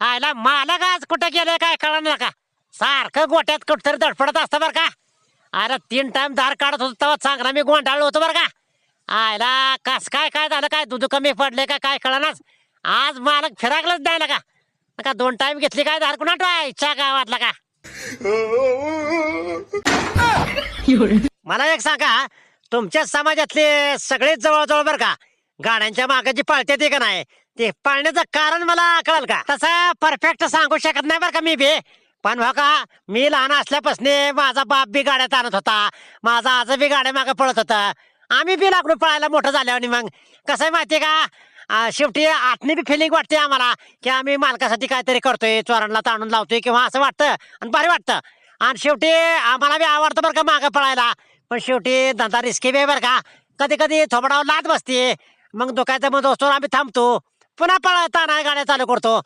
आयला मालक आज कुठे गेले काय कळणार का? सारखं गोट्यात कुठतरी धडपडत असतं बरं का? अरे तीन टाइम दार काढत होतो तेव्हा चांगला मी गोंडाळलो होतो बरं का? आयला कस काय काय झालं काय दूध कमी पडले का काय कळनाच आज मालक फिराकलंच द्यायला का? का दोन टाइम घेतली काय दार कुणा इच्छा गावातला का? मला एक सांगा तुमच्या समाजातले सगळेच जवळजवळ बरं का गाड्यांच्या मागाची जी पळते ते का नाही? ते पाळण्याचं कारण मला कळलं का? तसं परफेक्ट सांगू शकत नाही बरं का मी बी. पण हो का मी लहान असल्यापासून माझा बाप बी गाड्यात आणत होता. माझा आज बी गाड्या मागे पळत होता. आम्ही बी लाकडू पळायला मोठं झाल्यावर मग. कसं आहे माहिती का? आ, शेवटी आतनी बी फिलिंग वाटते आम्हाला की आम्ही मालकासाठी काहीतरी करतोय चोरांना ताणून लावतोय किंवा असं वाटतं आणि भारी वाटतं. आणि शेवटी आम्हाला बी आवडतं बरं का मागं पळायला. पण शेवटी धंदा रिस्की बी आहे बरं का. कधी कधी थोबडावर लाद बसते. मग दुखायचं मग दोस्तोर आम्ही थांबतो. पुन्हा पळताना गाड्या चालू करतो.